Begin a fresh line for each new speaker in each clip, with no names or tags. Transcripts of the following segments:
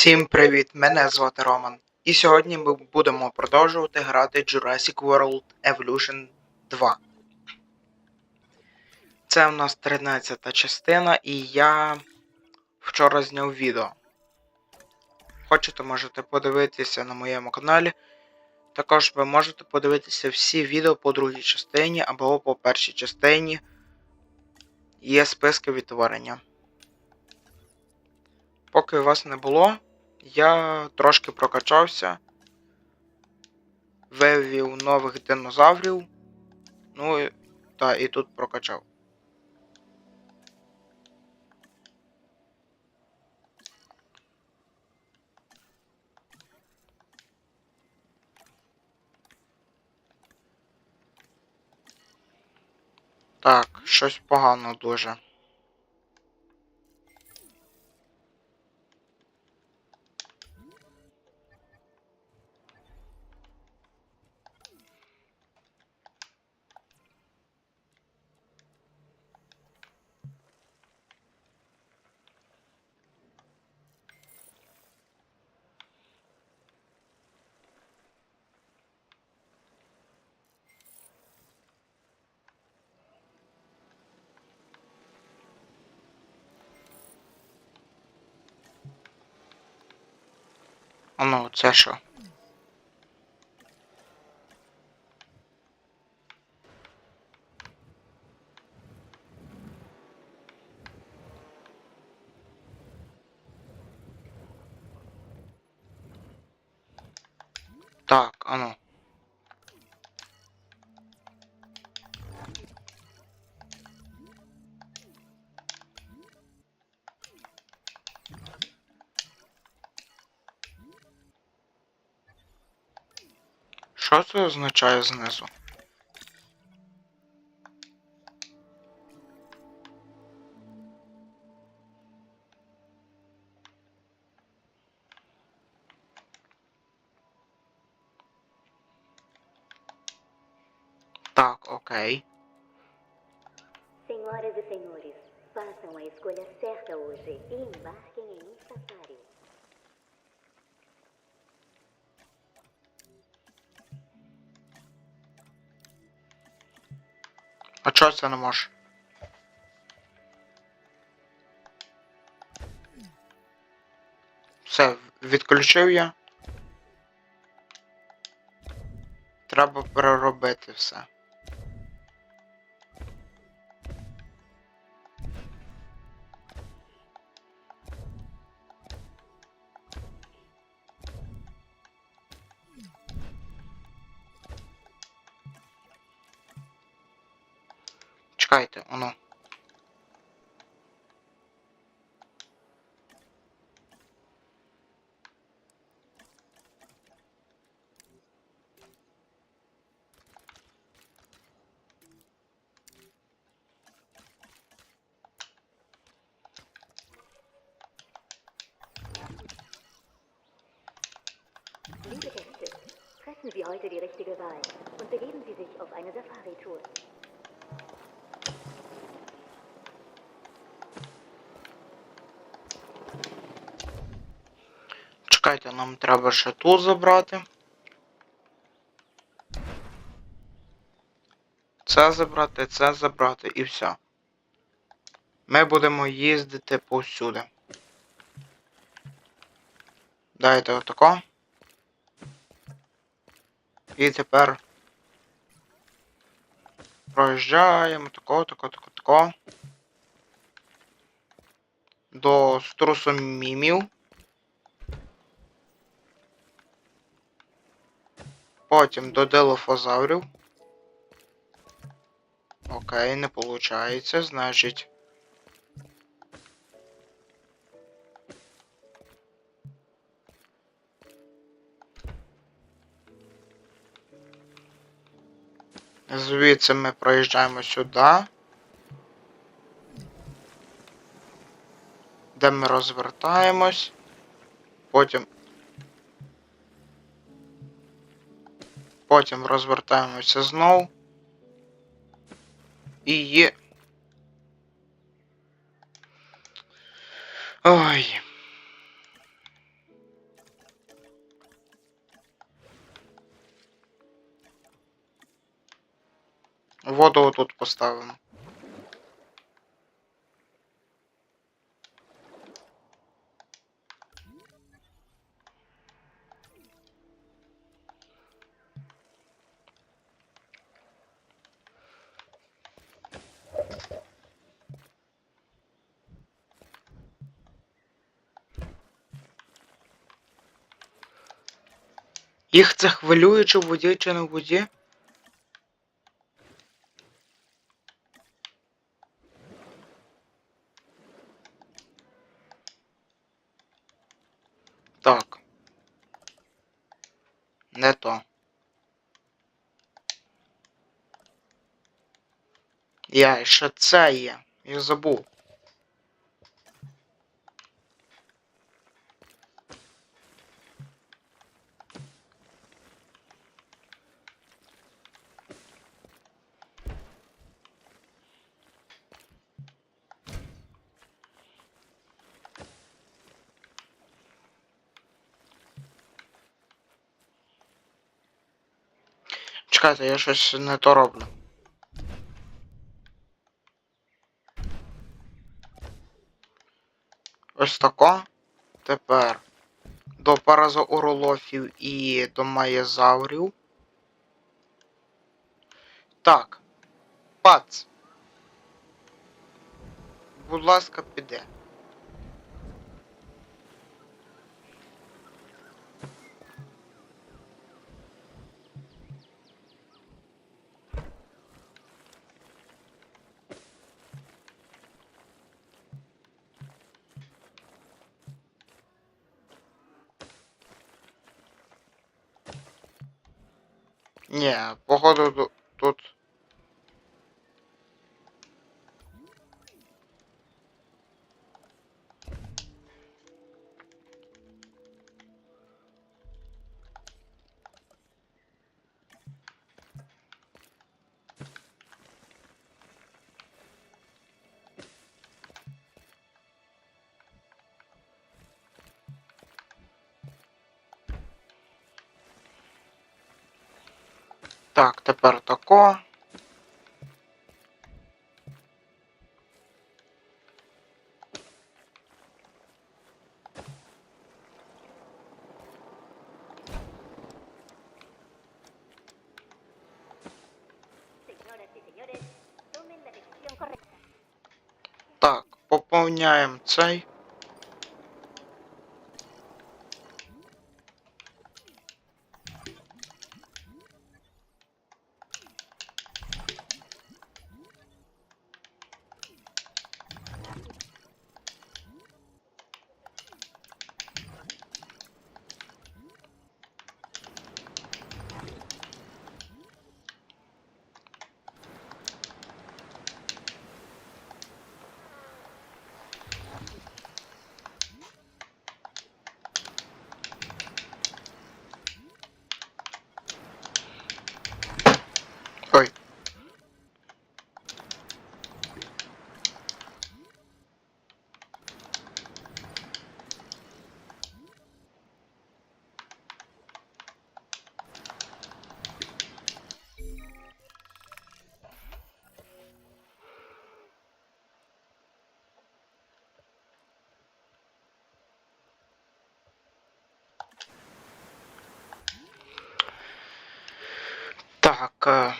Всім привіт! Мене звати Роман. І сьогодні ми будемо продовжувати грати Jurassic World Evolution 2. Це у нас 13 частина, і я вчора зняв відео. Хочете, можете подивитися на моєму каналі. Також ви можете подивитися всі відео по другій частині або по першій частині. Є списки відтворення. Поки вас не було, я трошки прокачався, вивів нових динозаврів. Ну та, і тут прокачав. Так, щось погано дуже. А ну, це що? Так, а ну. Що означає знизу? Так, окей.
Senhoras e senhores, façam a escolha certa hoje e embarquem
чого це не може? Все, відключив я. Треба переробити все. Чекайте, воно.
Liebe Gäste, treffen Sie heute die richtige Wahl und begeben Sie sich auf eine Safari-Tour.
Чекайте, нам треба ще ту забрати. Це забрати, це забрати і все. Ми будемо їздити повсюди. Дайте отако. І тепер проїжджаємо тако, тако, тако, тако. До струсу мімів. Потім до дилофозаврів. Окей, не получається, значить. Звідси ми проїжджаємо сюди. Де ми розвертаємось. Потім потім розвертаємося знову. І є. Ой. Воду отут поставимо. Їх це хвилює, чи в воді, чи не в воді? Так. Не то. Я ще це є. Я забув. Чекайте, я щось не то роблю. Ось тако. Тепер до паразоуролофів і до маєзаврів. Так. Пац. Будь ласка, піде. Ні, походу ту- тут. Так, тепер тако. Так, поповняємо цей. Ой. Так. е,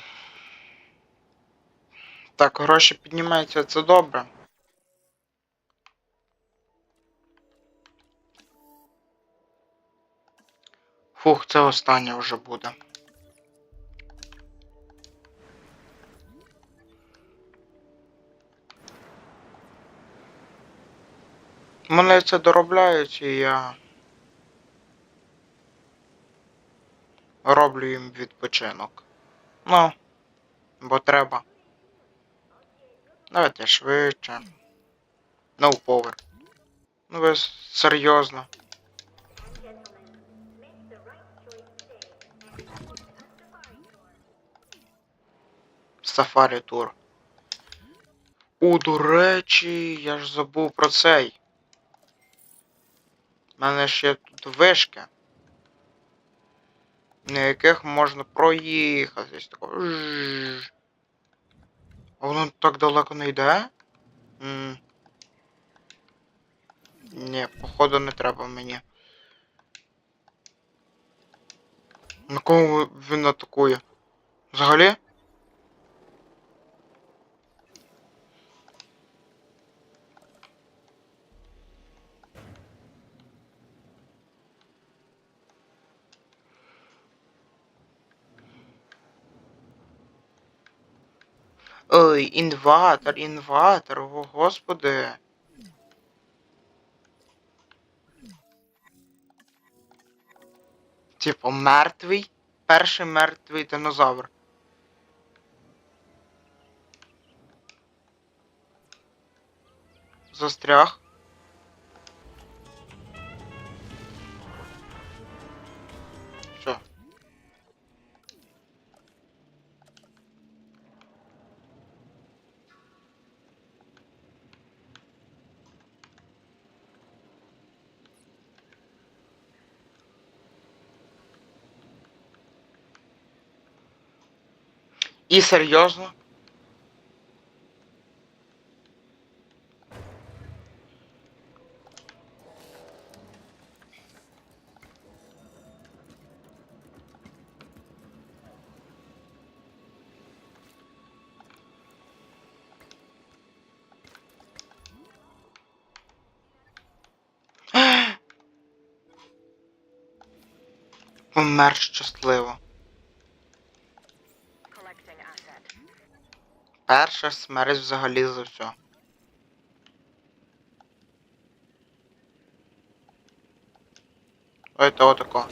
Так, гроші піднімаються, це добре. Фух, це останнє вже буде. Мене це доробляють і я роблю їм відпочинок. Ну, бо треба. Давайте швидше. No power. Ну ви серйозно. Сафарі тур. У, до речі, я ж забув про цей. У мене є тут вишки. На яких можна проїхатись. Тако. А воно так далеко не йде? М. Ні, походу не треба мені. На кого він атакує? Взагалі? Ой, інватор, інватор, о господи. Типу, мертвий. Перший мертвий динозавр. Застряг. І серйозно? Помер щасливо. Перша смерть взагалі за все. Ой, то отако.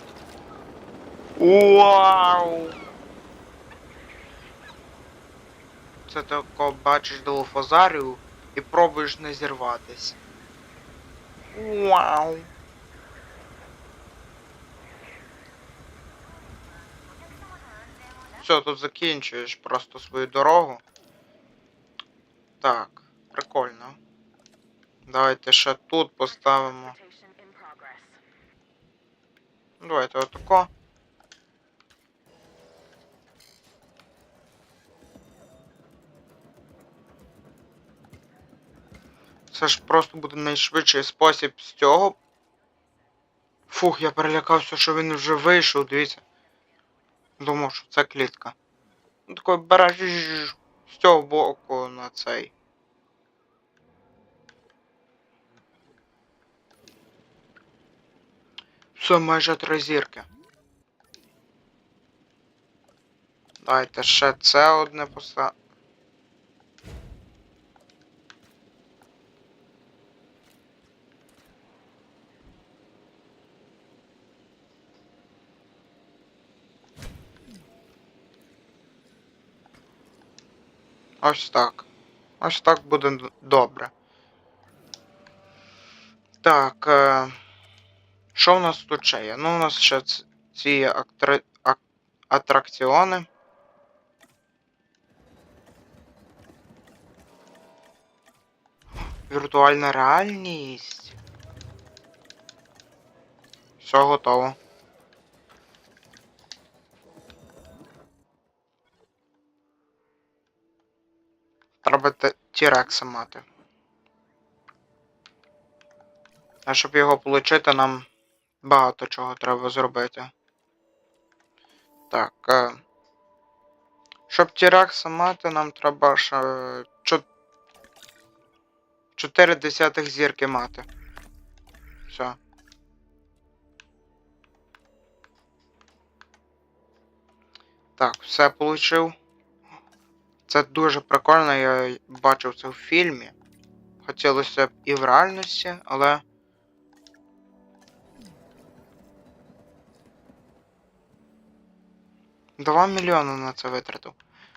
Вау! Це тако бачиш долофазарію і пробуєш не зірватись. Вау! Все, тут закінчуєш просто свою дорогу. Так, прикольно. Давайте ще тут поставимо. Давайте отако. Це ж просто буде найшвидший спосіб з цього. Фух, я перелякався, що він вже вийшов, дивіться. Думав, що це клітка. Ну такий береш з цього боку на цей. Все, майже три зірки. Давайте ще це одне поса. Ось так. Ось так буде добре. Так. Е... Що в нас тут ще є? Ну, у нас ще ці актри... ак... атракціони. Віртуальна реальність. Все готово. Треба Тірекса мати. А щоб його отримати, нам багато чого треба зробити. Так. Е... Щоб Тірекса мати, нам треба ще чо... 4 десятих зірки мати. Все. Так, все получив. Це дуже прикольно, я бачив це в фільмі. Хотілося б і в реальності, але. Два мільйони на це витратив.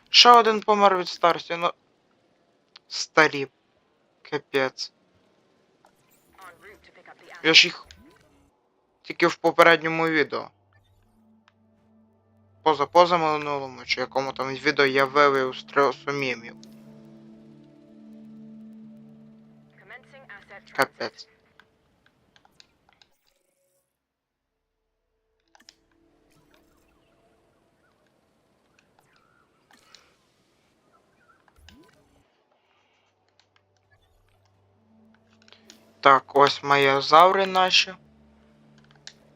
Ще один помер від старості, ну. Старі. Капець. Я ж їх тільки в попередньому відео поза поза минулому, чи якому там відео я вивів з трьохсумімів. Капець. Так, ось мої заври наші.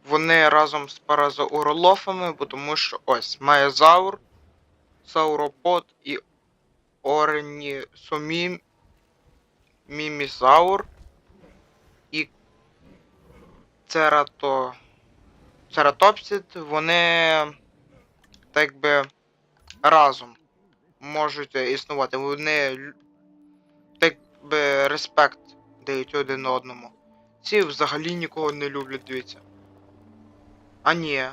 Вони разом з паразоуролофами, бо тому що ось маєзавр, сауропод і орнісомім мімізаур і церато... цератопсид, вони так би разом можуть існувати. Вони так би респект дають один одному. Ці взагалі нікого не люблять, дивіться. А ні.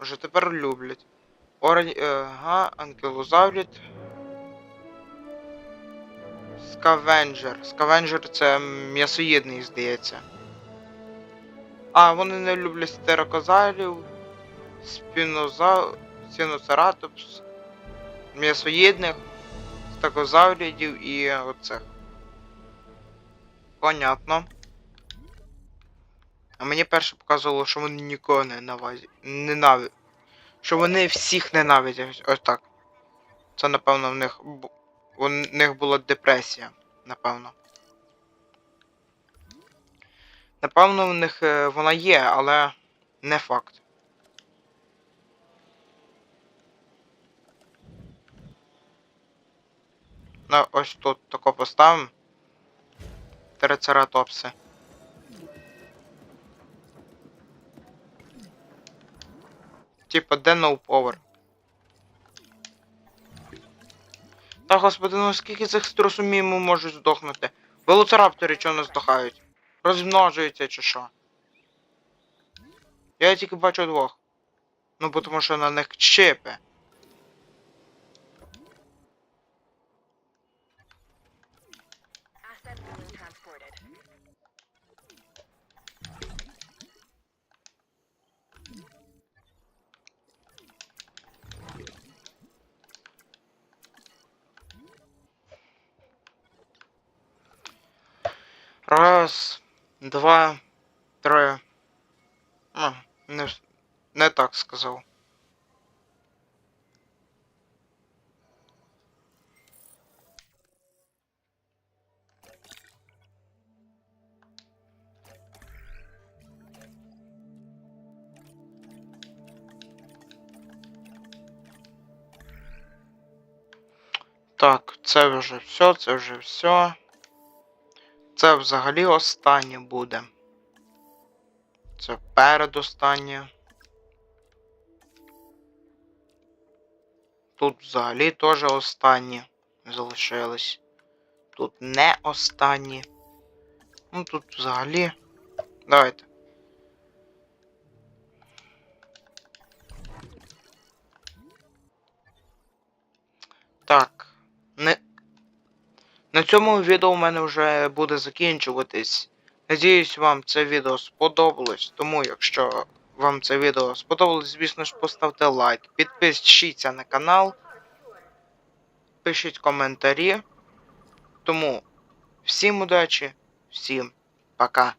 Вже тепер люблять. Орен... е, Ага, анкілозаврід. Скавенджер. Скавенджер це м'ясоїдний, здається. А, вони не люблять стерокозаврів, спіноза... спіноцератопс, м'ясоїдних, стакозаврідів і оцих. Понятно. А мені перше показувало, що вони нікого не навазі... ненавидять. Що вони всіх ненавидять. Ось так. Це, напевно, в них. У них була депресія, напевно. Напевно, в них е, вона є, але не факт. Ну, ось тут тако поставимо. Трицератопси. Типа, де ноуповер? Та господи, ну скільки цих струсуміму можуть здохнути? Велоцираптори чого не здохають? Розмножуються чи що? Я тільки бачу двох. Ну, тому що на них чипи. Раз, два, три. А, не, не так сказав. Так, це вже все, це вже все. Це взагалі останнє буде. Це передостаннє. Тут взагалі теж останні залишились. Тут не останні. Ну тут взагалі. Давайте. Так. На цьому відео у мене вже буде закінчуватись. Надіюсь, вам це відео сподобалось. Тому, якщо вам це відео сподобалось, звісно ж, поставте лайк, підпишіться на канал, пишіть коментарі. Тому всім удачі, всім пока.